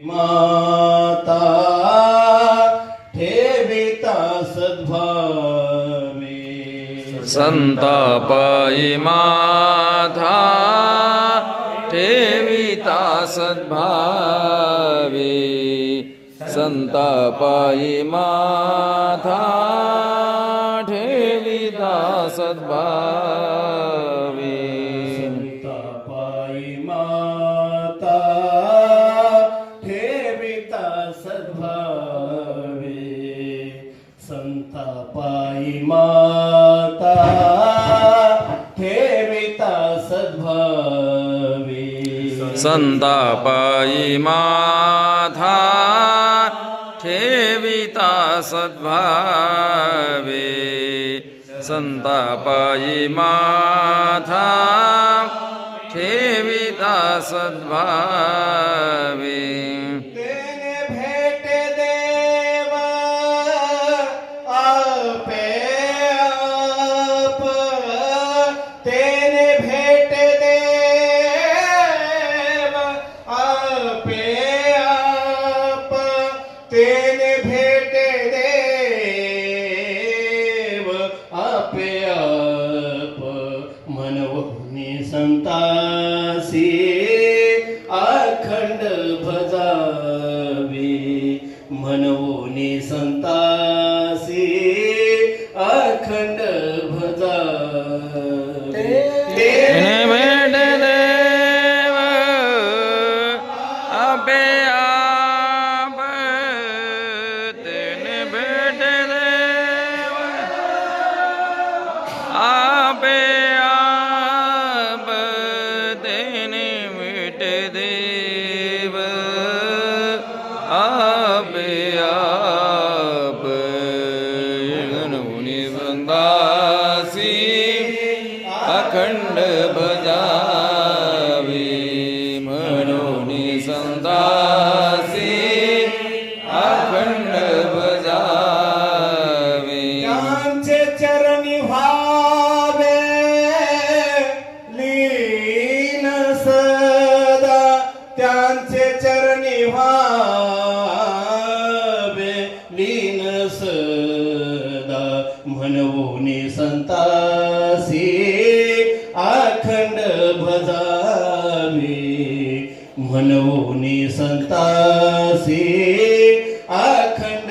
माता ठेविता सद्भावे संतापायी माथा ठेविता सद्भावे संतापायी माथा ठेविता सद्भावे तपाई माता ठेविता सद्भाव। सन्ता पायि माधाेविता सद्भा सन्ता पायि माधाेविता सद्भा मनवनी संतासी भेट देव आपे आप गणमुनी वंदासी अखंड भजावी म्हणून संदासी अखंड तासी अखंड भजावे म्हणवोनी संतासी अखंड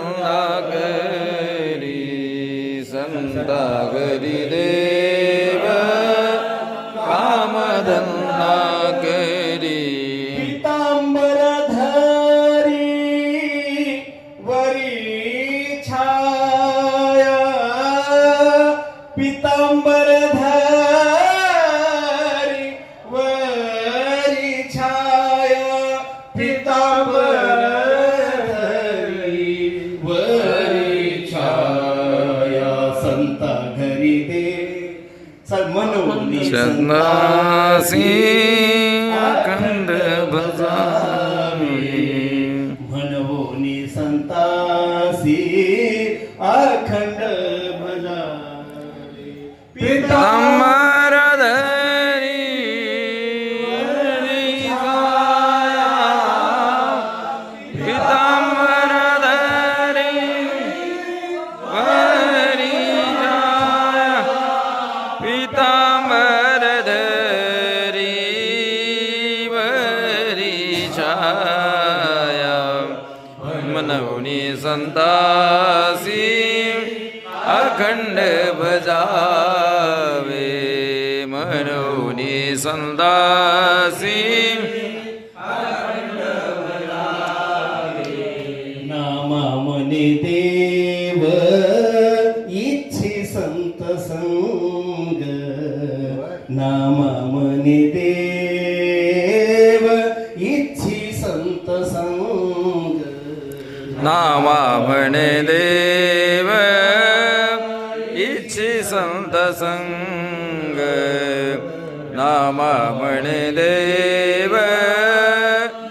कामधंदा करी संता संता घरी दे. मनोनी संदासी अखंड भजावे म्हणवोनी संतासी संतासी अखंड भजावे। मनोनी संतासी नामा मने देव इच्छे संत संग। नामा मने देव इच्छी संत संग। नामा म्हणे देव इच्छी संत संग. नामा म्हणे देव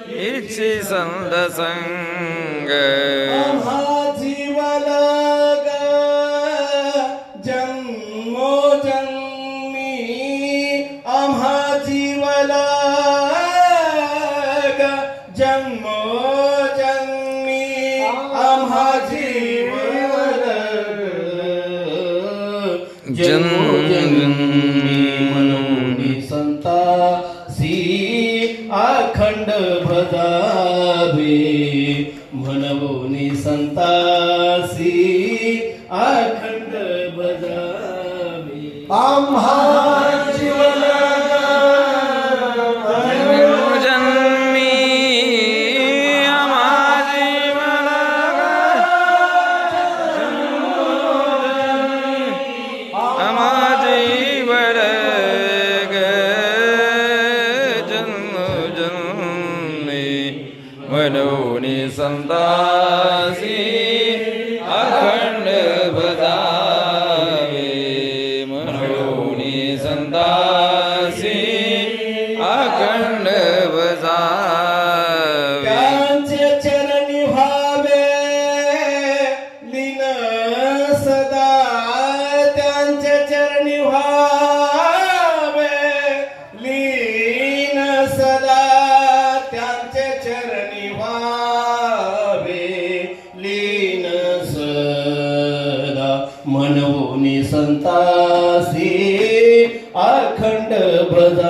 इच्छी संत संग. जन्मोजन्मी संता सी अखंड भजावे म्हणवोनी संतासी अखंड भजावे आम्हा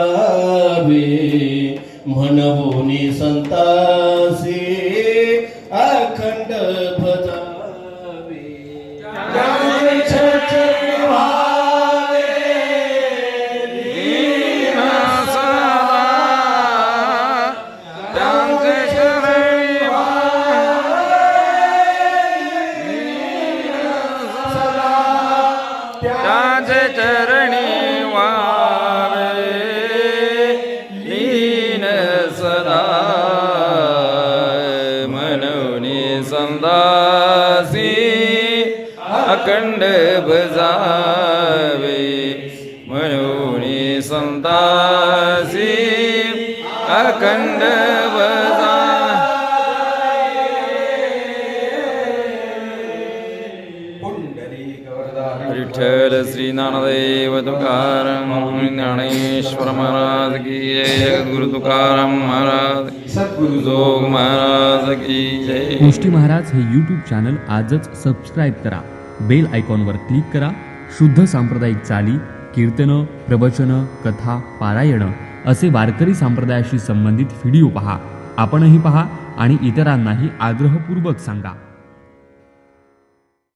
भजावे म्हणवोनी संतासी. अखंड भजावे म्हणून संतासी अखंड भजा विठ्ठल श्री नानदेव तुकाराम ज्ञानेश्वर महाराज की जय गुरु तुकाराम महाराज सद्गुरु जोग महाराज की जय गोष्टी महाराज हे यूट्यूब चॅनल आजच सबस्क्राईब करा बेल आयकॉनवर क्लिक करा. शुद्ध सांप्रदायिक चाली कीर्तनं प्रवचनं कथा पारायणं असे वारकरी संप्रदायाशी संबंधित व्हिडिओ पहा. आपणही पहा आणि इतरांनाही आग्रहपूर्वक सांगा.